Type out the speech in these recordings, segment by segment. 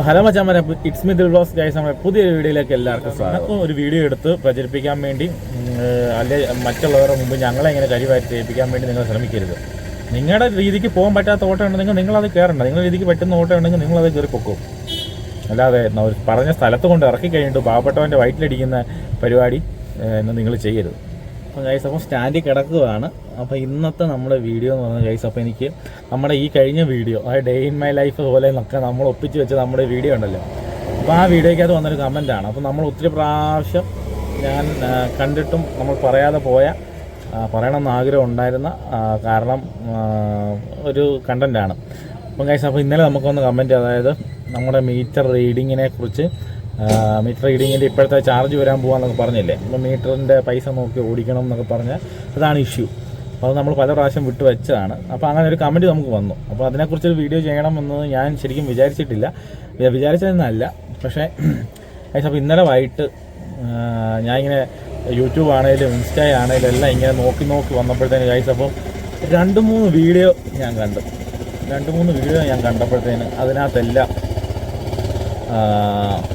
അപ്പോൾ hello മച്ചാമരെ it's me Dil blogs guys നമ്മുടെ പുതിയ വീഡിയോയിലേക്ക് എല്ലാവർക്കും സ്വാഗതം. ഒരു വീഡിയോ എടുത്ത് പ്രചരിപ്പിക്കാൻ വേണ്ടി അല്ലെ മറ്റുള്ളവരുടെ മുമ്പ് ഞങ്ങളെ ഇങ്ങനെ കരിവാരി ചെയ്യിപ്പിക്കാൻ വേണ്ടി നിങ്ങൾ ശ്രമിക്കരുത്. നിങ്ങളുടെ രീതിക്ക് പോകാൻ പറ്റാത്ത ഓട്ടം ഉണ്ടെങ്കിൽ അത് കയറണ്ട നിങ്ങളുടെ രീതിക്ക് പറ്റുന്ന ഓട്ടം ഉണ്ടെങ്കിൽ നിങ്ങളത് കയറി പൊക്കും. അല്ലാതെ പറഞ്ഞ സ്ഥലത്ത് കൊണ്ട് ഇറക്കി കഴിഞ്ഞിട്ട് പാവപ്പെട്ടവന്റെ വയറ്റിലടിക്കുന്ന പരിപാടി നിങ്ങൾ ചെയ്യരുത്. അപ്പം ഗൈസ് അപ്പം സ്റ്റാൻഡിൽ കിടക്കുകയാണ് അപ്പോൾ ഇന്നത്തെ നമ്മുടെ വീഡിയോ എന്ന് പറഞ്ഞാൽ ഗൈസ് അപ്പോൾ എനിക്ക് നമ്മുടെ ഈ കഴിഞ്ഞ വീഡിയോ ആ ഡേ ഇൻ മൈ ലൈഫ് പോലെ എന്നൊക്കെ നമ്മൾ ഒപ്പിച്ച് വെച്ച നമ്മുടെ വീഡിയോ ഉണ്ടല്ലോ. അപ്പോൾ ആ വീഡിയോയ്ക്കകത്ത് വന്നൊരു കമന്റാണ് അപ്പോൾ നമ്മൾ ഒത്തിരി പ്രാവശ്യം ഞാൻ കണ്ടിട്ടും നമ്മൾ പറയാതെ പോയ പറയണമെന്ന് ആഗ്രഹം ഉണ്ടായിരുന്ന കാരണം ഒരു കണ്ടന്റാണ് അപ്പം ഗൈസ് അപ്പോൾ ഇന്നലെ നമുക്കൊന്ന് കമന്റ് അതായത് നമ്മുടെ മീറ്റർ റീഡിങ്ങിനെ കുറിച്ച് മീറ്റർ റീഡിങ്ങിന്റെ ഇപ്പോഴത്തെ ചാർജ് വരാൻ പോകാമെന്നൊക്കെ പറഞ്ഞില്ലേ? അപ്പോൾ മീറ്ററിന്റെ പൈസ നോക്കി ഓടിക്കണം എന്നൊക്കെ പറഞ്ഞ് അതാണ് ഇഷ്യൂ അപ്പോൾ അത് നമ്മൾ പല പ്രാവശ്യം വിട്ടു വെച്ചതാണ്. അപ്പോൾ അങ്ങനെ ഒരു കമന്റ് നമുക്ക് വന്നു. അപ്പോൾ അതിനെക്കുറിച്ചൊരു വീഡിയോ ചെയ്യണമെന്ന് ഞാൻ ശരിക്കും വിചാരിച്ചിട്ടില്ല. വിചാരിച്ചതെന്നല്ല. പക്ഷേ അപ്പോൾ ഇന്നലെ വൈകിട്ട് ഞാനിങ്ങനെ യൂട്യൂബ് ആണെങ്കിലും ഇൻസ്റ്റാ ആണെങ്കിലും എല്ലാം ഇങ്ങനെ നോക്കി നോക്കി വന്നപ്പോഴത്തേന് ഗൈസ് അപ്പം രണ്ട് മൂന്ന് വീഡിയോ ഞാൻ കണ്ടു. രണ്ട് മൂന്ന് വീഡിയോ ഞാൻ കണ്ടപ്പോഴത്തേന് അതിനകത്തെല്ലാം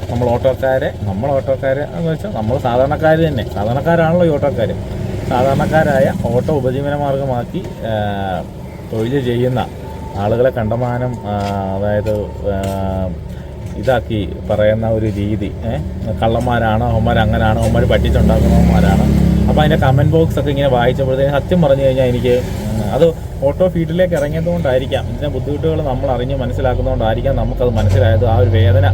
നമ്മൾ ഓട്ടോക്കാരെ നമ്മൾ ഓട്ടോക്കാരെ എന്ന് വെച്ചാൽ നമ്മൾ സാധാരണക്കാർ തന്നെ. സാധാരണക്കാരാണല്ലോ ഈ ഓട്ടോക്കാർ സാധാരണക്കാരായ ഓട്ടോ ഉപജീവന മാർഗമാക്കി തൊഴിൽ ചെയ്യുന്ന ആളുകളെ കണ്ടമാനം അതായത് ഇതാക്കി പറയുന്ന ഒരു രീതി? കള്ളന്മാരാണ് അവന്മാർ അങ്ങനെയാണ് അവന്മാർ പറ്റിച്ചുണ്ടാക്കുന്നവന്മാരാണ്. അപ്പോൾ അതിന്റെ കമന്റ് ബോക്സ് ഒക്കെ ഇങ്ങനെ വായിച്ചപ്പോഴത്തേന് സത്യം പറഞ്ഞു കഴിഞ്ഞാൽ എനിക്ക് അത് ഓട്ടോ ഫീൽഡിലേക്ക് ഇറങ്ങിയത് കൊണ്ടായിരിക്കാം ഇതിന്റെ ബുദ്ധിമുട്ടുകൾ നമ്മൾ അറിഞ്ഞ് മനസ്സിലാക്കുന്നതുകൊണ്ടായിരിക്കാം നമുക്കത് മനസ്സിലായത്. ആ ഒരു വേദന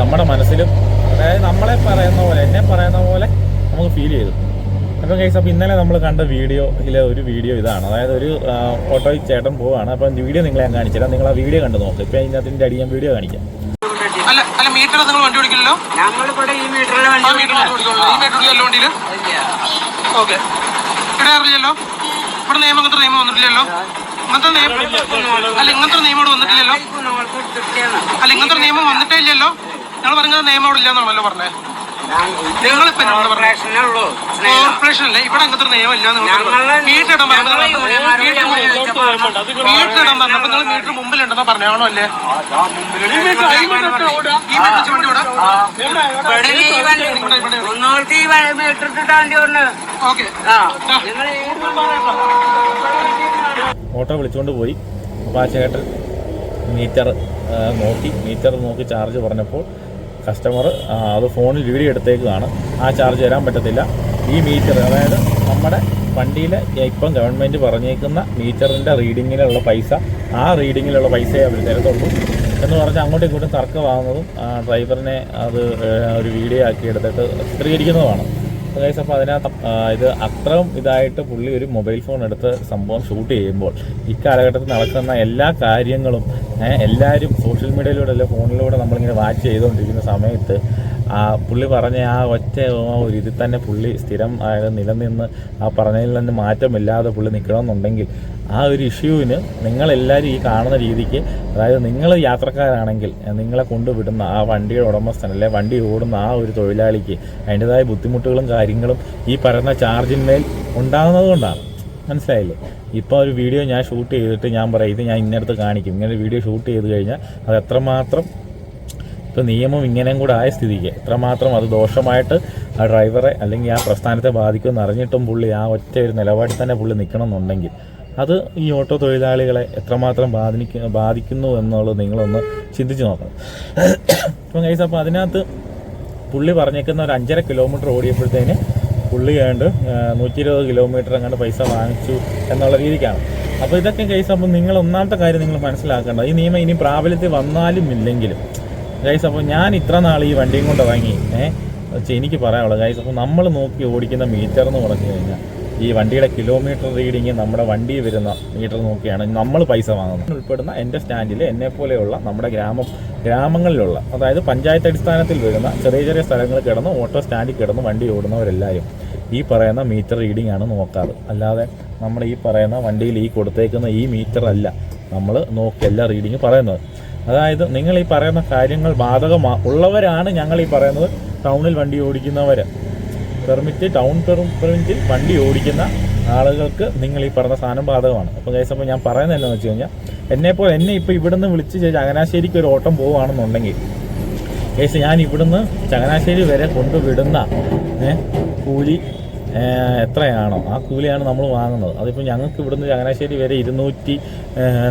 നമ്മുടെ മനസ്സിലും അതായത് നമ്മളെ പറയുന്ന പോലെ എന്നെ പറയുന്ന പോലെ നമുക്ക് ഫീൽ ചെയ്തു. അപ്പോൾ കേസ് അപ്പോൾ ഇന്നലെ നമ്മൾ കണ്ട വീഡിയോ വീഡിയോയിലെ ഒരു വീഡിയോ ഇതാണ്. അതായത് ഒരു ഓട്ടോയിൽ ചേട്ടൻ പോവാണ്. അപ്പം വീഡിയോ നിങ്ങളെ ഞാൻ കാണിച്ചുതരാം. നിങ്ങൾ ആ വീഡിയോ കണ്ടു നോക്ക്. ഇപ്പം ഇതിനകത്തിന്റെ അടി ഞാൻ വീഡിയോ കാണിക്കാം. അല്ല അല്ല മീറ്റർ നിങ്ങൾ വണ്ടി ഓടിക്കില്ലല്ലോ? ഞങ്ങളിവിടെ ഈ മീറ്ററിൽ ആ വണ്ടി മീറ്റർ മാത്രം ഓടിക്കുള്ളൂ ഈ വണ്ടിയിൽ ഓക്കെ. ഇവിടെ അറിയില്ലല്ലോ? ഇവിടെ നിയമം അങ്ങനത്തെ നിയമം വന്നിട്ടില്ലല്ലോ? ഇങ്ങനത്തെ നിയമം അല്ല ഇങ്ങനത്തെ നിയമം ഇവിടെ വന്നിട്ടില്ലല്ലോ? അല്ല ഇങ്ങനത്തെ നിയമം വന്നിട്ടേ ഇല്ലല്ലോ? ഞങ്ങൾ പറഞ്ഞത് നിയമം അവിടെ പറഞ്ഞത് പ്രശ്നമുള്ളൂ കോർപ്പറേഷൻ അല്ലേ ഇവിടെ അങ്ങനത്തെ ഒരു നിയമം ഇല്ല മീറ്റർ നിങ്ങൾ മുമ്പിലുണ്ടെന്നാ പറഞ്ഞാണോ അല്ലേ ഓട്ടോ വിളിച്ചുകൊണ്ട് പോയി അപ്പോൾ ആ ചേട്ടൻ മീറ്റർ നോക്കി മീറ്റർ നോക്കി ചാർജ് പറഞ്ഞപ്പോൾ കസ്റ്റമർ അത് ഫോണിൽ വീഡിയോ എടുത്തേക്കുകയാണ്. ആ ചാർജ് തരാൻ പറ്റത്തില്ല. ഈ മീറ്റർ അതായത് നമ്മുടെ വണ്ടിയിൽ ഇപ്പം ഗവൺമെന്റ് പറഞ്ഞേക്കുന്ന മീറ്ററിന്റെ റീഡിങ്ങിലുള്ള പൈസ ആ റീഡിങ്ങിലുള്ള പൈസയെ അവർ തരത്തുള്ളൂ. എന്ന് പറഞ്ഞാൽ അങ്ങോട്ടും ഇങ്ങോട്ടും തർക്കമാകുന്നതും ഡ്രൈവറിനെ അത് ഒരു വീഡിയോ ആക്കി എടുത്തിട്ട് ചിത്രീകരിക്കുന്നതുമാണ്. ഗൈസ് അപ്പോൾ അതിനകത്ത് ഇത് അത്രയും ഇതായിട്ട് പുള്ളി ഒരു മൊബൈൽ ഫോൺ എടുത്ത് സംഭവം ഷൂട്ട് ചെയ്യുമ്പോൾ ഈ ഇക്കാലഘട്ടത്തിൽ നടക്കുന്ന എല്ലാ കാര്യങ്ങളും എല്ലാവരും സോഷ്യൽ മീഡിയയിലൂടെ അല്ലെങ്കിൽ ഫോണിലൂടെ നമ്മളിങ്ങനെ വാച്ച് ചെയ്തുകൊണ്ടിരിക്കുന്ന സമയത്ത് ആ പുള്ളി പറഞ്ഞ ആ ഒറ്റ ആ ഒരു ഇതിൽ തന്നെ പുള്ളി സ്ഥിരം അതായത് നിലനിന്ന് ആ പറഞ്ഞതിൽ നിന്ന് മാറ്റമില്ലാതെ പുള്ളി നിൽക്കണമെന്നുണ്ടെങ്കിൽ ആ ഒരു ഇഷ്യൂവിന് നിങ്ങളെല്ലാവരും ഈ കാണുന്ന രീതിക്ക് അതായത് നിങ്ങൾ യാത്രക്കാരാണെങ്കിൽ നിങ്ങളെ കൊണ്ടുവിടുന്ന ആ വണ്ടിയുടെ ഉടമസ്ഥൻ അല്ലെ വണ്ടി ഓടുന്ന ആ ഒരു തൊഴിലാളിക്ക് അതിന്റെതായ ബുദ്ധിമുട്ടുകളും കാര്യങ്ങളും ഈ പറയുന്ന ചാർജിന്മേൽ ഉണ്ടാകുന്നത് കൊണ്ടാണ്. മനസ്സിലായില്ലേ? ഇപ്പോൾ ഒരു വീഡിയോ ഞാൻ ഷൂട്ട് ചെയ്തിട്ട് ഞാൻ പറയും ഇത് ഞാൻ ഇന്നടുത്ത് കാണിക്കും. ഇങ്ങനെ വീഡിയോ ഷൂട്ട് ചെയ്ത് കഴിഞ്ഞാൽ അത് എത്രമാത്രം ഇപ്പോൾ നിയമം ഇങ്ങനെയും കൂടെ ആയ സ്ഥിതിക്ക്. എത്രമാത്രം അത് ദോഷമായിട്ട് ആ ഡ്രൈവറെ അല്ലെങ്കിൽ ആ പ്രസ്ഥാനത്തെ ബാധിക്കുമെന്ന് അറിഞ്ഞിട്ടും പുള്ളി ആ ഒറ്റ ഒരു നിലപാടിൽ തന്നെ പുള്ളി നിൽക്കണമെന്നുണ്ടെങ്കിൽ അത് ഈ ഓട്ടോ തൊഴിലാളികളെ എത്രമാത്രം ബാധിക്ക ബാധിക്കുന്നു എന്നുള്ളത് നിങ്ങളൊന്ന് ചിന്തിച്ച് നോക്കണം. അപ്പം കൈസ് അപ്പോൾ അതിനകത്ത് പുള്ളി പറഞ്ഞേക്കുന്ന ഒരു അഞ്ചര കിലോമീറ്റർ ഓടിയപ്പോഴത്തേന് പുള്ളി കണ്ട് നൂറ്റി ഇരുപത് കിലോമീറ്റർ അങ്ങോട്ട് പൈസ വാങ്ങിച്ചു എന്നുള്ള രീതിക്കാണ്. അപ്പോൾ ഇതൊക്കെ കേസ് അപ്പോൾ നിങ്ങൾ ഒന്നാമത്തെ കാര്യം നിങ്ങൾ മനസ്സിലാക്കേണ്ടത് ഈ നിയമം ഇനി പ്രാബല്യത്തിൽ വന്നാലും ഇല്ലെങ്കിലും ഗൈസ് അപ്പോൾ ഞാൻ ഇത്ര നാൾ ഈ വണ്ടിയും കൊണ്ട് ഇറങ്ങി. ഏഹ് എനിക്ക് പറയാനുള്ളത് ഗൈസ് അപ്പോൾ നമ്മൾ നോക്കി ഓടിക്കുന്ന മീറ്റർ എന്ന് പറഞ്ഞു കഴിഞ്ഞാൽ ഈ വണ്ടിയുടെ കിലോമീറ്റർ റീഡിങ് നമ്മുടെ വണ്ടി വരുന്ന മീറ്റർ നോക്കിയാണ് നമ്മൾ പൈസ വാങ്ങുന്നത്. ഉൾപ്പെടുന്ന എന്റെ സ്റ്റാൻഡിൽ എന്നെ പോലെയുള്ള നമ്മുടെ ഗ്രാമം ഗ്രാമങ്ങളിലുള്ള അതായത് പഞ്ചായത്ത് അടിസ്ഥാനത്തിൽ വരുന്ന ചെറിയ ചെറിയ സ്ഥലങ്ങളിൽ കിടന്ന് ഓട്ടോ സ്റ്റാൻഡിൽ കിടന്ന് വണ്ടി ഓടുന്നവരെല്ലാവരും ഈ പറയുന്ന മീറ്റർ റീഡിംഗ് ആണ് നോക്കാറ്. അല്ലാതെ നമ്മുടെ ഈ പറയുന്ന വണ്ടിയിൽ ഈ കൊടുത്തേക്കുന്ന ഈ മീറ്റർ അല്ല നമ്മൾ നോക്കിയല്ല റീഡിങ് പറയുന്നത്. അതായത് നിങ്ങൾ ഈ പറയുന്ന കാര്യങ്ങൾ ബാധകമാ ഉള്ളവരാണ് ഞങ്ങൾ ഈ പറയുന്നത്. ടൗണിൽ വണ്ടി ഓടിക്കുന്നവർ പെർമിറ്റ് ടൗൺ പെർമിറ്റിൽ വണ്ടി ഓടിക്കുന്ന ആളുകൾക്ക് നിങ്ങൾ ഈ പറഞ്ഞ സാധനം ബാധകമാണ്. അപ്പോൾ കേസ് അപ്പോൾ ഞാൻ പറയുന്നത് എന്താണെന്ന് വെച്ച് കഴിഞ്ഞാൽ എന്നെപ്പോലെ എന്നെ ഇപ്പോൾ ഇവിടുന്ന് വിളിച്ച് ചങ്ങനാശ്ശേരിക്ക് ഒരു ഓട്ടം പോവുകയാണെന്നുണ്ടെങ്കിൽ കേസ് ഞാൻ ഇവിടുന്ന് ചങ്ങനാശ്ശേരി വരെ കൊണ്ടുവിടുന്ന കൂലി എത്രയാണോ? ആ കൂലിയാണ് നമ്മൾ വാങ്ങുന്നത്. അതിപ്പോൾ ഞങ്ങൾക്ക് ഇവിടുന്ന് ചങ്ങനാശ്ശേരി വരെ ഇരുന്നൂറ്റി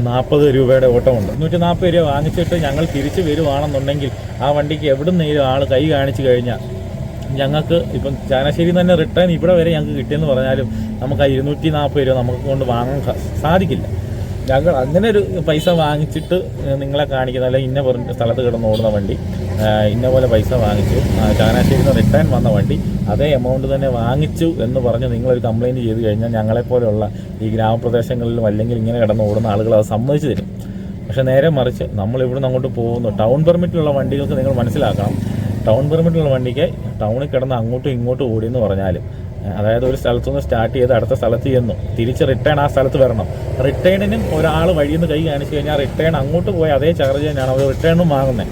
നാൽപ്പത് രൂപയുടെ ഓട്ടമുണ്ട്. ഇരുന്നൂറ്റി നാൽപ്പത് രൂപ വാങ്ങിച്ചിട്ട് ഞങ്ങൾ തിരിച്ച് വരുവാണെന്നുണ്ടെങ്കിൽ ആ വണ്ടിക്ക് എവിടുന്നേലും ആൾ കൈ കാണിച്ചു കഴിഞ്ഞാൽ ഞങ്ങൾക്ക് ഇപ്പം ചങ്ങനാശ്ശേരി തന്നെ റിട്ടേൺ ഇവിടെ വരെ ഞങ്ങൾക്ക് കിട്ടിയെന്ന് പറഞ്ഞാലും നമുക്ക് ആ ഇരുന്നൂറ്റി നാൽപ്പത് രൂപ നമുക്ക് കൊണ്ട് വാങ്ങാൻ സാധിക്കില്ല. ഞങ്ങൾ അങ്ങനെ ഒരു പൈസ വാങ്ങിച്ചിട്ട് നിങ്ങളെ കാണിക്കുന്ന അല്ലെങ്കിൽ ഇന്ന പറഞ്ഞ സ്ഥലത്ത് കിടന്ന് ഓടുന്ന വണ്ടി ഇന്ന പോലെ പൈസ വാങ്ങിച്ചു. ചങ്ങനാശ്ശേരിയിൽ നിന്ന് റിട്ടേൺ വന്ന വണ്ടി അതേ എമൗണ്ട് തന്നെ വാങ്ങിച്ചു എന്ന് പറഞ്ഞ് നിങ്ങളൊരു കംപ്ലയിന്റ് ചെയ്ത് കഴിഞ്ഞാൽ ഞങ്ങളെപ്പോലെയുള്ള ഈ ഗ്രാമപ്രദേശങ്ങളിലും അല്ലെങ്കിൽ ഇങ്ങനെ കിടന്ന് ഓടുന്ന ആളുകൾ അത് സമ്മതിച്ചു തരും. പക്ഷേ നേരെ മറിച്ച് നമ്മൾ ഇവിടുന്ന് അങ്ങോട്ട് പോകുന്നു. ടൗൺ പെർമിറ്റിലുള്ള വണ്ടികൾക്ക് നിങ്ങൾ മനസ്സിലാക്കണം. ടൗൺ പെർമിറ്റുള്ള വണ്ടിക്ക് ടൗണിൽ കിടന്ന് അങ്ങോട്ടും ഇങ്ങോട്ടും ഓടിയെന്ന് പറഞ്ഞാലും അതായത് ഒരു സ്ഥലത്തു നിന്ന് സ്റ്റാർട്ട് ചെയ്ത് അടുത്ത സ്ഥലത്ത് ചെന്നു. തിരിച്ച് റിട്ടേൺ ആ സ്ഥലത്ത് വരണം. റിട്ടേണിനും ഒരാൾ വഴിയിൽ നിന്ന് കൈ കാണിച്ചു കഴിഞ്ഞാൽ റിട്ടേൺ അങ്ങോട്ട് പോയി അതേ ചാർജ് തന്നെയാണ് അവർ റിട്ടേണും വാങ്ങുന്നത്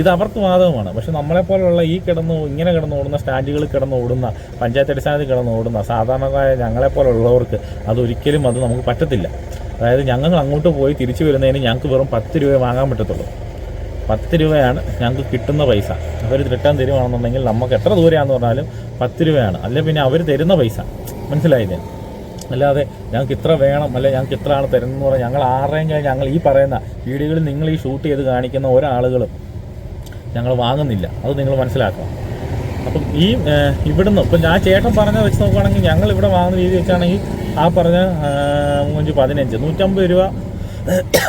ഇത് അവർക്ക് ബാധകമാണ് പക്ഷെ നമ്മളെപ്പോലുള്ള ഈ കിടന്ന് ഇങ്ങനെ കിടന്ന് ഓടുന്ന സ്റ്റാൻഡുകളിൽ കിടന്ന് ഓടുന്ന പഞ്ചായത്ത് അടിസ്ഥാനത്തിൽ കിടന്ന് ഓടുന്ന സാധാരണക്കാരായ ഞങ്ങളെപ്പോലുള്ളവർക്ക് അതൊരിക്കലും അത് നമുക്ക് പറ്റത്തില്ല. അതായത് ഞങ്ങൾ അങ്ങോട്ട് പോയി തിരിച്ചു വരുന്നതിന് ഞങ്ങൾക്ക് വെറും പത്ത് രൂപ വാങ്ങാൻ പറ്റത്തുള്ളൂ. പത്ത് രൂപയാണ് ഞങ്ങൾക്ക് കിട്ടുന്ന പൈസ. അവർ റിട്ടേൺ തരുവാണെന്നുണ്ടെങ്കിൽ നമുക്ക് എത്ര ദൂരെയാണെന്ന് പറഞ്ഞാലും പത്ത് രൂപയാണ്. അല്ലെ പിന്നെ അവർ തരുന്ന പൈസ. മനസ്സിലായില്ലേ? അല്ലാതെ ഞങ്ങൾക്ക് ഇത്ര വേണം അല്ലെ ഞങ്ങൾക്ക് ഇത്ര ആണ് തരുന്നതെന്ന് പറഞ്ഞാൽ ഞങ്ങൾ ആരുടെയും ഞങ്ങൾ ഈ പറയുന്ന വീഡിയോകളിൽ നിങ്ങൾ ഈ ഷൂട്ട് ചെയ്ത് കാണിക്കുന്ന ഒരാളുകളും ഞങ്ങൾ വാങ്ങുന്നില്ല. അത് നിങ്ങൾ മനസ്സിലാക്കണം. അപ്പം ഈ ഇവിടുന്ന് ഇപ്പം ഞാൻ ചേട്ടൻ പറഞ്ഞ വെച്ച് നോക്കുകയാണെങ്കിൽ ഞങ്ങൾ ഇവിടെ വാങ്ങുന്ന രീതി വെച്ചാണെങ്കിൽ ആ പറഞ്ഞ മൂഞ്ച് പതിനഞ്ച് നൂറ്റമ്പത് രൂപ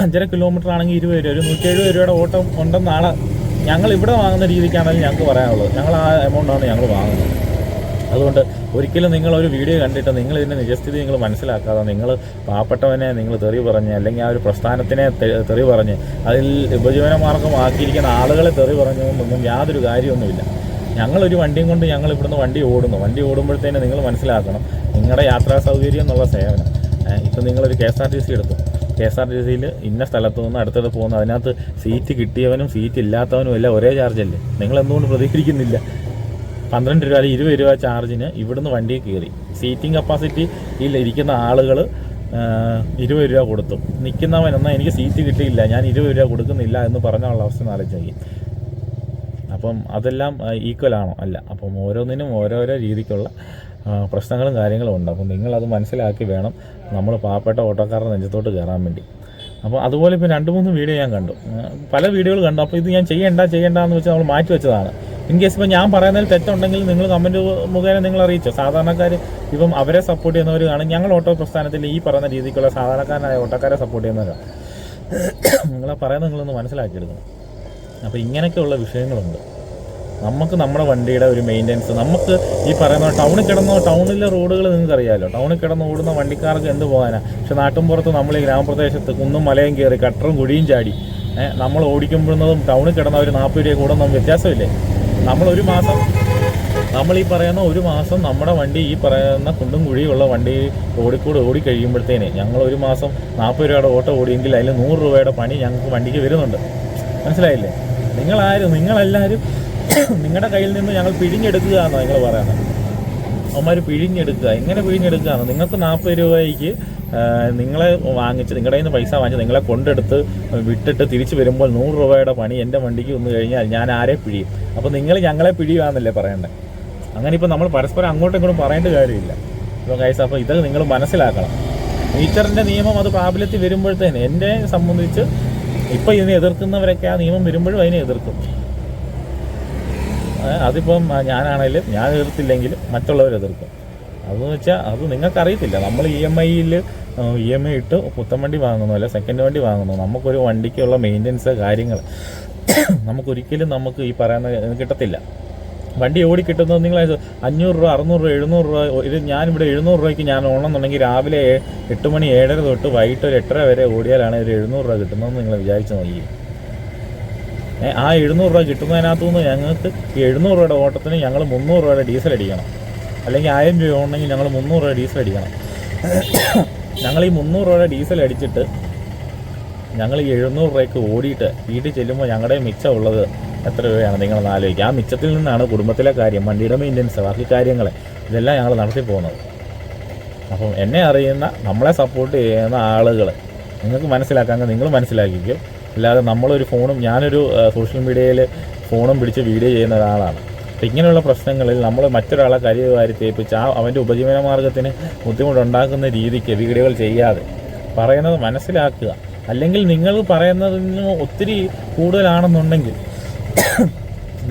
അഞ്ചര കിലോമീറ്റർ ആണെങ്കിൽ ഇരുപത് രൂപ ഒരു നൂറ്റി എഴുപത് രൂപയുടെ ഓട്ടം ഉണ്ടെന്നാണ് ഞങ്ങൾ ഇവിടെ വാങ്ങുന്ന രീതിക്കാണെങ്കിൽ ഞങ്ങൾക്ക് പറയാനുള്ളത്. ഞങ്ങൾ ആ എമൗണ്ടാണ് ഞങ്ങൾ വാങ്ങുന്നത്. അതുകൊണ്ട് ഒരിക്കലും നിങ്ങൾ ഒരു വീഡിയോ കണ്ടിട്ട് നിങ്ങൾ ഇതിന്റെ നിജസ്ഥിതി നിങ്ങൾ മനസ്സിലാക്കാതെ നിങ്ങൾ പാവപ്പെട്ടവനെ നിങ്ങൾ തെറി പറഞ്ഞ് അല്ലെങ്കിൽ ആ ഒരു പ്രസ്ഥാനത്തിനെ തെറി പറഞ്ഞ് അതിൽ ഉപജീവന മാർഗമാക്കിയിരിക്കുന്ന ആളുകളെ തെറി പറഞ്ഞുകൊണ്ടൊന്നും യാതൊരു കാര്യമൊന്നുമില്ല ഞങ്ങളൊരു വണ്ടിയും കൊണ്ട് ഞങ്ങൾ ഇവിടുന്ന് വണ്ടി ഓടുന്നു. വണ്ടി ഓടുമ്പോഴത്തേന് നിങ്ങൾ മനസ്സിലാക്കണം നിങ്ങളുടെ യാത്രാ സൗകര്യം എന്നുള്ള സേവനം. ഇപ്പം നിങ്ങളൊരു K S R T C എടുത്തു. കെ എസ് ആർ ടി സിയിൽ ഇന്ന സ്ഥലത്തു നിന്ന് അടുത്തത് പോകുന്ന. അതിനകത്ത് സീറ്റ് കിട്ടിയവനും സീറ്റ് ഇല്ലാത്തവനും എല്ലാം ഒരേ ചാർജല്ലേ? നിങ്ങൾ എന്തുകൊണ്ട് പ്രതികരിക്കുന്നില്ല? പന്ത്രണ്ട് രൂപ അല്ലെങ്കിൽ ഇരുപത് രൂപ ചാർജിന് ഇവിടുന്ന് വണ്ടിയിൽ കയറി. സീറ്റിംഗ് കപ്പാസിറ്റിയിൽ ഇരിക്കുന്ന ആളുകൾ ഇരുപത് രൂപ കൊടുത്തു. നിൽക്കുന്നവൻ എന്നാൽ എനിക്ക് സീറ്റ് കിട്ടിയില്ല ഞാൻ ഇരുപത് രൂപ കൊടുക്കുന്നില്ല എന്ന് പറഞ്ഞുള്ള അവസ്ഥ ആലോചിച്ച് അപ്പം അതെല്ലാം ഈക്വൽ ആണോ? അല്ല. അപ്പം ഓരോന്നിനും ഓരോരോ രീതിക്കുള്ള പ്രശ്നങ്ങളും കാര്യങ്ങളും ഉണ്ട്. അപ്പം നിങ്ങളത് മനസ്സിലാക്കി വേണം നമ്മൾ പാവപ്പെട്ട ഓട്ടോക്കാരുടെ നെഞ്ചത്തോട്ട് കയറാൻ വേണ്ടി. അപ്പോൾ അതുപോലെ ഇപ്പോൾ രണ്ട് മൂന്ന് വീഡിയോ ഞാൻ കണ്ടു. പല വീഡിയോകൾ കണ്ടു. അപ്പോൾ ഇത് ഞാൻ ചെയ്യണ്ട ചെയ്യേണ്ട എന്ന് വെച്ച് നമ്മൾ മാറ്റി വെച്ചതാണ്. ഇൻ കേസ് ഇപ്പോൾ ഞാൻ പറയുന്നതിൽ തെറ്റുണ്ടെങ്കിൽ നിങ്ങൾ കമന്റ് മുഖേന നിങ്ങൾ അറിയിച്ചോ. സാധാരണക്കാർ ഇപ്പം അവരെ സപ്പോർട്ട് ചെയ്യുന്നവർ കാണും. ഞങ്ങൾ ഓട്ടോ പ്രസ്ഥാനത്തിൽ ഈ പറയുന്ന രീതിക്കുള്ള സാധാരണക്കാരനായ ഓട്ടോക്കാരെ സപ്പോർട്ട് ചെയ്യുന്നവരാണ് നിങ്ങളെ പറയുന്നത് നിങ്ങളൊന്ന് മനസ്സിലാക്കിയെടുക്കണം. അപ്പോൾ ഇങ്ങനെയൊക്കെയുള്ള വിഷയങ്ങളുണ്ട്. നമുക്ക് നമ്മുടെ വണ്ടിയുടെ ഒരു മെയിന്റെനൻസ് നമുക്ക് ഈ പറയുന്ന ടൗണിൽ കിടന്ന ടൗണിലെ റോഡുകൾ നിങ്ങൾക്ക് അറിയാമല്ലോ ടൗണിൽ കിടന്ന് ഓടുന്ന വണ്ടിക്കാർക്ക് എന്ത് പോകാനാണ് പക്ഷെ നാട്ടിൻപുറത്ത് നമ്മൾ ഈ ഗ്രാമപ്രദേശത്ത് കുന്നും മലയും കയറി കട്ടറും കുഴിയും ചാടി നമ്മൾ ഓടിക്കുമ്പോഴുന്നതും ടൗണിൽ കിടന്ന ഒരു നാൽപ്പത് രൂപ കൂടുന്നതും വ്യത്യാസമില്ലേ? നമ്മൾ ഒരു മാസം നമ്മൾ ഈ പറയുന്ന ഒരു മാസം നമ്മുടെ വണ്ടി ഈ പറയുന്ന കുണ്ടും കുഴിയുള്ള വണ്ടി ഓടിക്കൂടെ ഓടിക്കഴിയുമ്പോഴത്തേനെ ഞങ്ങൾ ഒരു മാസം നാൽപ്പത് രൂപയുടെ ഓട്ടോ ഓടിയെങ്കിൽ അതിൽ നൂറ് രൂപയുടെ പണി ഞങ്ങൾക്ക് വണ്ടിക്ക് വരുന്നുണ്ട്. മനസ്സിലായില്ലേ? നിങ്ങളാരും നിങ്ങളെല്ലാവരും നിങ്ങളുടെ കയ്യിൽ നിന്ന് ഞങ്ങൾ പിഴിഞ്ഞെടുക്കുക എന്നാണ് നിങ്ങൾ പറയുന്നത്. അവന്മാർ പിഴിഞ്ഞെടുക്കുക. എങ്ങനെ പിഴിഞ്ഞെടുക്കുകയാണ് നിങ്ങൾക്ക് നാൽപ്പത് രൂപയ്ക്ക് നിങ്ങളെ വാങ്ങിച്ച് നിങ്ങളുടെ നിന്ന് പൈസ വാങ്ങിച്ച് നിങ്ങളെ കൊണ്ടെടുത്ത് വിട്ടിട്ട് തിരിച്ചു വരുമ്പോൾ നൂറ് രൂപയുടെ പണി എന്റെ വണ്ടിക്ക് വന്നു കഴിഞ്ഞാൽ ഞാൻ ആരെ പിഴിയും? അപ്പോൾ നിങ്ങൾ ഞങ്ങളെ പിഴിയുകയെന്നല്ലേ പറയണ്ടേ? അങ്ങനെ ഇപ്പോൾ നമ്മൾ പരസ്പരം അങ്ങോട്ടും ഇങ്ങോട്ടും പറയേണ്ട കാര്യമില്ല. ഇപ്പോൾ കൈസ് അപ്പോൾ ഇത് നിങ്ങൾ മനസ്സിലാക്കണം. മീറ്ററിന്റെ നിയമം അത് പ്രാബല്യത്തിൽ വരുമ്പോഴത്തേന് എന്നെ സംബന്ധിച്ച് ഇപ്പോൾ ഇതിനെ എതിർക്കുന്നവരൊക്കെ ആ നിയമം വരുമ്പോഴും അതിനെ എതിർക്കും. അതിപ്പം ഞാനാണേലും ഞാൻ എതിർത്തില്ലെങ്കിലും മറ്റുള്ളവർ എതിർക്കും. അതെന്ന് വെച്ചാൽ അത് നിങ്ങൾക്കറിയത്തില്ല. നമ്മൾ ഇ എം ഐയിൽ ഇ എം ഐ ഇട്ട് പുത്തൻ വണ്ടി വാങ്ങുന്നു അല്ലെ സെക്കൻഡ് വണ്ടി വാങ്ങുന്നു. നമുക്കൊരു വണ്ടിക്കുള്ള മെയിന്റനൻസ് കാര്യങ്ങൾ നമുക്കൊരിക്കലും നമുക്ക് ഈ പറയുന്ന കിട്ടത്തില്ല. വണ്ടി ഓടി കിട്ടുന്നത് നിങ്ങൾ അഞ്ഞൂറ് രൂപ അറുന്നൂറ് രൂപ എഴുന്നൂറ് രൂപ ഇത് ഞാനിവിടെ എഴുന്നൂറ് രൂപയ്ക്ക് ഞാൻ ഓണമെന്നുണ്ടെങ്കിൽ രാവിലെ എട്ട് മണി ഏഴര തൊട്ട് വൈകിട്ട് ഒരു എട്ടര വരെ ഓടിയാലാണ് ഒരു എഴുന്നൂറ് രൂപ കിട്ടുന്നതെന്ന് നിങ്ങൾ വിചാരിച്ച് നോക്കി. ആ എഴുന്നൂറ് രൂപ കിട്ടുന്നതിനകത്തു നിന്ന് ഞങ്ങൾക്ക് എഴുന്നൂറ് രൂപയുടെ ഓട്ടത്തിന് ഞങ്ങൾ മുന്നൂറ് രൂപയുടെ ഡീസൽ അടിക്കണം. അല്ലെങ്കിൽ ആയിരം രൂപ ഉണ്ടെങ്കിൽ ഞങ്ങൾ മുന്നൂറ് രൂപ ഡീസൽ അടിക്കണം. ഞങ്ങൾ ഈ മുന്നൂറ് രൂപയുടെ ഡീസൽ അടിച്ചിട്ട് ഞങ്ങൾ ഈ എഴുന്നൂറ് രൂപയ്ക്ക് ഓടിയിട്ട് വീട്ടിൽ ചെല്ലുമ്പോൾ ഞങ്ങളുടെ മിച്ചമുള്ളത് എത്ര രൂപയാണ്? നിങ്ങളൊന്ന് ആലോചിക്കുക ആ മിച്ചത്തിൽ നിന്നാണ് കുടുംബത്തിലെ കാര്യം വണ്ടിയുടെ മെയിന്റനൻസ് ബാക്കി കാര്യങ്ങൾ ഇതെല്ലാം ഞങ്ങൾ നടത്തി പോകുന്നത്. അപ്പം എന്നെ അറിയുന്ന നമ്മളെ സപ്പോർട്ട് ചെയ്യുന്ന ആളുകൾ നിങ്ങൾക്ക് മനസ്സിലാക്കാമെങ്കിൽ നിങ്ങൾ മനസ്സിലാക്കിക്കും. അല്ലാതെ നമ്മളൊരു ഫോണും ഞാനൊരു സോഷ്യൽ മീഡിയയിൽ ഫോണും പിടിച്ച് വീഡിയോ ചെയ്യുന്ന ഒരാളാണ്. അപ്പം ഇങ്ങനെയുള്ള പ്രശ്നങ്ങളിൽ നമ്മൾ മറ്റൊരാളെ കരിയ വാരി തേപ്പിച്ച് ആ അവന്റെ ഉപജീവന മാർഗത്തിന് ബുദ്ധിമുട്ടുണ്ടാക്കുന്ന രീതിക്ക് വീഡിയോകൾ ചെയ്യാതെ പറയുന്നത് മനസ്സിലാക്കുക. അല്ലെങ്കിൽ നിങ്ങൾ പറയുന്നതിന് ഒത്തിരി കൂടുതലാണെന്നുണ്ടെങ്കിൽ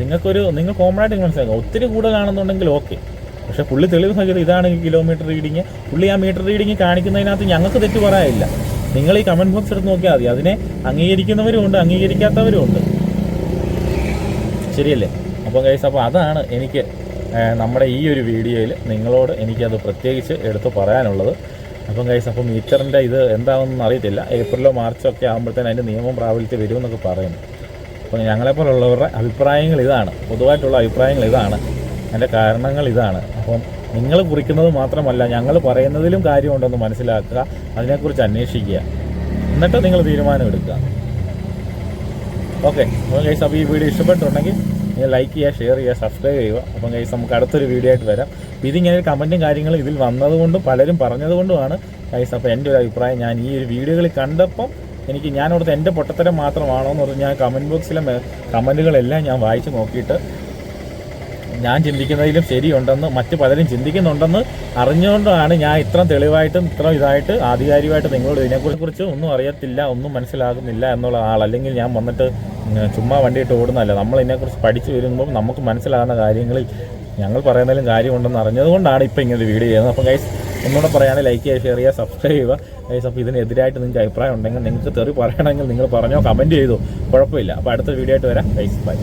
നിങ്ങൾക്കൊരു നിങ്ങൾ കോമൺ ആയിട്ട് മനസ്സിലാക്കുക. ഒത്തിരി കൂടുതലാണെന്നുണ്ടെങ്കിൽ ഓക്കെ പക്ഷേ പുള്ളി തെളിവ് സഹിതം ഇതാണ് കിലോമീറ്റർ റീഡിങ് പുള്ളി ആ മീറ്റർ റീഡിങ് കാണിക്കുന്നതിനകത്ത് ഞങ്ങൾക്ക് തെറ്റ് പറയാനില്ല. നിങ്ങൾ ഈ കമന്റ് ബോക്സ് എടുത്ത് നോക്കിയാൽ മതി. അതിനെ അംഗീകരിക്കുന്നവരും ഉണ്ട് അംഗീകരിക്കാത്തവരും ഉണ്ട്. ശരിയല്ലേ? അപ്പോൾ ഗൈസ് അപ്പോൾ അതാണ് എനിക്ക് നമ്മുടെ ഈ ഒരു വീഡിയോയിൽ നിങ്ങളോട് എനിക്കത് പ്രത്യേകിച്ച് എടുത്തു പറയാനുള്ളത്. അപ്പം ഗൈസ് അപ്പം മീറ്ററിന്റെ ഇത് എന്താണെന്ന് അറിയത്തില്ല. ഏപ്രിലോ മാർച്ചോ ഒക്കെ ആകുമ്പോഴത്തേന് അതിന്റെ നിയമം പ്രാബല്യത്തിൽ വരുമെന്നൊക്കെ പറയുന്നു. അപ്പോൾ ഞങ്ങളെപ്പോലുള്ളവരുടെ അഭിപ്രായങ്ങൾ ഇതാണ്. പൊതുവായിട്ടുള്ള അഭിപ്രായങ്ങൾ ഇതാണ്. അതിന്റെ കാരണങ്ങൾ ഇതാണ്. അപ്പം നിങ്ങൾ കുറിക്കുന്നത് മാത്രമല്ല ഞങ്ങൾ പറയുന്നതിലും കാര്യമുണ്ടെന്ന് മനസ്സിലാക്കുക അതിനെക്കുറിച്ച് അന്വേഷിക്കുക. എന്നിട്ട് നിങ്ങൾ തീരുമാനം എടുക്കുക ഓക്കെ. അപ്പോൾ ഗൈസ് അപ്പോൾ ഈ വീഡിയോ ഇഷ്ടപ്പെട്ടുണ്ടെങ്കിൽ ലൈക്ക് ചെയ്യുക ഷെയർ ചെയ്യുക സബ്സ്ക്രൈബ് ചെയ്യുക. അപ്പം ഗൈസ് നമുക്ക് അടുത്തൊരു വീഡിയോ ആയിട്ട് വരാം. ഇതിങ്ങനെ ഒരു കമന്റും കാര്യങ്ങളും ഇതിൽ വന്നതുകൊണ്ടും പലരും പറഞ്ഞതുകൊണ്ടുമാണ് ഗൈസ് അപ്പോൾ എന്റെ ഒരു അഭിപ്രായം ഞാൻ ഈ ഒരു വീഡിയോകളിൽ കണ്ടപ്പം എനിക്ക് ഞാൻ അവിടുത്തെ എന്റെ പൊട്ടത്തരം മാത്രമാണോ എന്ന് പറഞ്ഞ് ഞാൻ കമന്റ് ബോക്സിലെ കമന്റുകളെല്ലാം ഞാൻ വായിച്ച് നോക്കിയിട്ട് ഞാൻ ചിന്തിക്കുന്നതിലും ശരിയുണ്ടെന്ന് മറ്റ് പലരും ചിന്തിക്കുന്നുണ്ടെന്ന് അറിഞ്ഞുകൊണ്ടാണ് ഞാൻ ഇത്ര തെളിവായിട്ടും ഇത്ര ഇതായിട്ട് ആധികാരികമായിട്ട് നിങ്ങളോട് ഇതിനെക്കുറിച്ച് ഒന്നും അറിയത്തില്ല ഒന്നും മനസ്സിലാകുന്നില്ല എന്നുള്ള ആൾ അല്ലെങ്കിൽ ഞാൻ വന്നിട്ട് ചുമ്മാ വണ്ടിയിട്ട് ഓടുന്നതല്ല. നമ്മൾ ഇതിനെക്കുറിച്ച് പഠിച്ചു വരുമ്പോൾ നമുക്ക് മനസ്സിലാകുന്ന കാര്യങ്ങളിൽ ഞങ്ങൾ പറയുന്നതിലും കാര്യമുണ്ടെന്ന് അറിഞ്ഞതുകൊണ്ടാണ് ഇപ്പോൾ ഇങ്ങനെ വീഡിയോ ചെയ്യുന്നത്. അപ്പോൾ ഗൈസ് ഒന്നുകൂടെ പറയുകയാണെങ്കിൽ ലൈക്ക് ചെയ്യുക ഷെയർ ചെയ്യുക സബ്സ്ക്രൈബ് ചെയ്യുക. ഗൈസ് അപ്പോൾ ഇതിനെതിരായിട്ട് നിങ്ങൾക്ക് അഭിപ്രായം ഉണ്ടെങ്കിൽ നിങ്ങൾക്ക് തെറി പറയണമെങ്കിൽ നിങ്ങൾ പറഞ്ഞോ കമന്റ് ചെയ്തോ. കുഴപ്പമില്ല. അപ്പോൾ അടുത്ത വീഡിയോ ആയിട്ട് വരാം. Guys bye